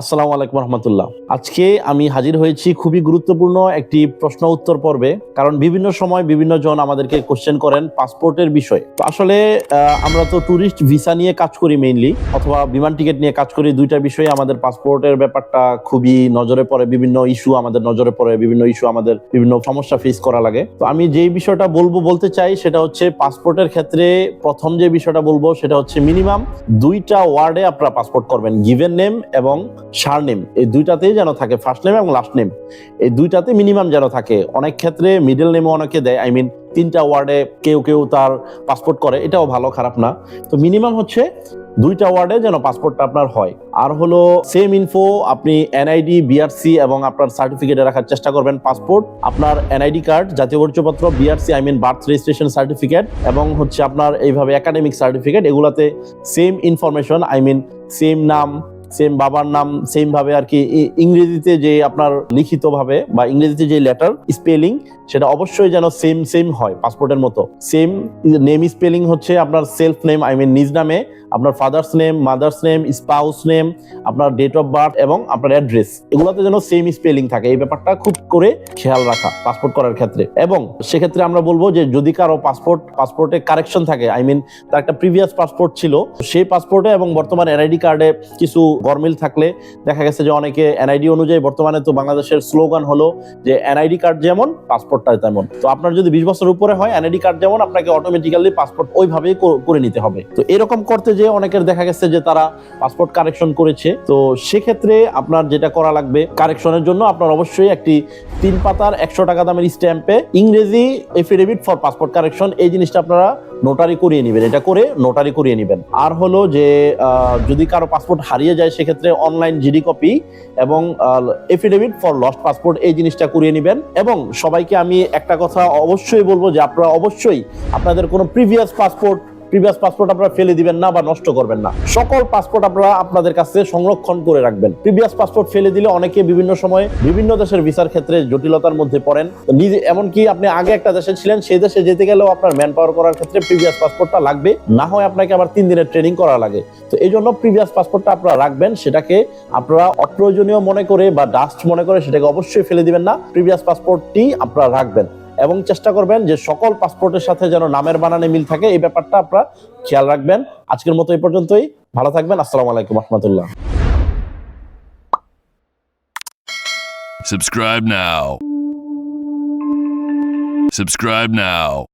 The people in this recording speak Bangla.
আসসালামু আলাইকুম রহমতুল্লাহ। আজকে আমি হাজির হয়েছি খুবই গুরুত্বপূর্ণ একটি প্রশ্ন উত্তর পর্বে, কারণ বিভিন্ন সময় বিভিন্ন জন আমাদেরকে কোশ্চেন করেন পাসপোর্টের বিষয়ে। তো আসলে আমরা তো ট্যুরিস্ট ভিসা নিয়ে কাজ করি মেইনলি অথবা বিমান টিকিট নিয়ে কাজ করি, দুইটা বিষয়ে আমাদের পাসপোর্টের ব্যাপারটা খুবই নজরে পড়ে, বিভিন্ন ইস্যু আমাদের নজরে পড়ে, বিভিন্ন ইস্যু আমাদের বিভিন্ন সমস্যা ফেস করা লাগে। তো আমি যেই বিষয়টা বলব, বলতে চাই, সেটা হচ্ছে পাসপোর্টের ক্ষেত্রে প্রথম যে বিষয়টা বলব, সেটা হচ্ছে মিনিমাম দুইটা ওয়ার্ডে আপনারা পাসপোর্ট করবেন গিভেন নেম এবং সার নেম। এই দুইটাতেই যেন থাকে ফার্স্ট নেম এবং লাস্ট নেম এই দুইটাতে মিনিমাম যেন থাকে। অনেক ক্ষেত্রে মিডল নেমও অনেকে দেয়। আই মিন তিনটা ওয়ার্ডে কেউ কেউ তার পাসপোর্ট করে। এটাও ভালো, খারাপ না। তো মিনিমাম হচ্ছে দুইটা ওয়ার্ডে যেন পাসপোর্টটা আপনার হয়। আর হলো সেম ইনফো আপনি এনআইডি বিআরসি এবং আপনার সার্টিফিকেটে রাখার চেষ্টা করবেন পাসপোর্ট আপনার এনআইডি কার্ড জাতীয় পরিচয়পত্র BRC I mean birth registration certificate এবং হচ্ছে আপনার এইভাবে একাডেমিক সার্টিফিকেট এগুলাতে same information I mean same নাম সেম বাবার নাম সেম ভাবে আর কি ইংরেজিতে যে আপনার লিখিতভাবে বা ইংরেজিতে যে লেটার স্পেলিং সেটা অবশ্যই যেন সেম সেম হয় পাসপোর্টের মতো। সেম নেম স্পেলিং হচ্ছে আপনার সেলফ নেম আই মিন নিজ নামে, আপনার father's name mother's name spouse name আপনার ডেট অফ বার্থ এবং আপনার অ্যাড্রেস এগুলোতে যেন সেম স্পেলিং থাকে। এই ব্যাপারটা খুব করে খেয়াল রাখা পাসপোর্ট করার ক্ষেত্রে। এবং সেক্ষেত্রে আমরা বলব যে যদি কারও পাসপোর্ট পাসপোর্টে কারেকশন থাকে আই মিন তার একটা প্রিভিয়াস পাসপোর্ট ছিল, সেই পাসপোর্টে এবং বর্তমান এনআইডি কার্ডে কিছু গরমিল থাকলে দেখা গেছে যে অনেকে এনআইডি অনুযায়ী বর্তমানে তো বাংলাদেশের স্লোগান হলো যে এনআইডি কার্ড যেমন পাসপোর্টটা তেমন। তো আপনার যদি বিশ বছর উপরে হয় এনআইডি কার্ড যেমন, আপনাকে অটোমেটিক্যালি পাসপোর্ট ওইভাবেই করে নিতে হবে। তো এরকম করতে যে অনেকের দেখা গেছে যে তারা পাসপোর্ট কারেকশন করেছে। তো সেক্ষেত্রে আপনার যেটা করা লাগবে কারেকশনের জন্য আপনার অবশ্যই একটি তিন পাতার একশো টাকা দামের স্ট্যাম্পে ইংরেজি এফিডেভিট ফর পাসপোর্ট কারেকশন এই জিনিসটা আপনারা নোটারি করিয়ে নেবেন। এটা করে নোটারি করিয়ে নেবেন। আর হলো যে যদি কারও পাসপোর্ট হারিয়ে যায়, সেক্ষেত্রে অনলাইন জিডি কপি এবং এফিডেভিট ফর লস্ট পাসপোর্ট এই জিনিসটা করিয়ে নেবেন। এবং সবাইকে আমি একটা কথা অবশ্যই বলব যে, আপনারা অবশ্যই আপনাদের কোনো প্রিভিয়াস পাসপোর্ট প্রিভিয়াস পাসপোর্ট আপনারা ফেলে দিবেন না বা নষ্ট করবেন না। সকল পাসপোর্ট আপনারা আপনাদের কাছে সংরক্ষণ করে রাখবেন। প্রিভিয়াস পাসপোর্ট ফেলে দিলে অনেকে বিভিন্ন সময় বিভিন্ন দেশের ভিসার ক্ষেত্রে জটিলতার মধ্যে পড়েন। নিজে, এমনকি আপনি আগে একটা দেশে ছিলেন, সেই দেশে যেতে গেলেও আপনার ম্যান পাওয়ার করার ক্ষেত্রে প্রিভিয়াস পাসপোর্টটা লাগবে। না হয় আপনাকে আবার তিন দিনের ট্রেনিং করা লাগে। তো এই জন্য প্রিভিয়াস পাসপোর্টটা আপনারা রাখবেন। সেটাকে আপনারা অপ্রয়োজনীয় মনে করে বা ডাস্ট মনে করে সেটাকে অবশ্যই ফেলে দিবেন না। প্রিভিয়াস পাসপোর্টটি আপনারা রাখবেন। এবং চেষ্টা করবেন যে সকল পাসপোর্টের সাথে যেন নামের বানানে মিল থাকে, এই ব্যাপারটা আপনারা খেয়াল রাখবেন আজকের মতো এই পর্যন্তই ভালো থাকবেন আসসালামু আলাইকুম রহমতুল্লাহ Subscribe now. Subscribe now.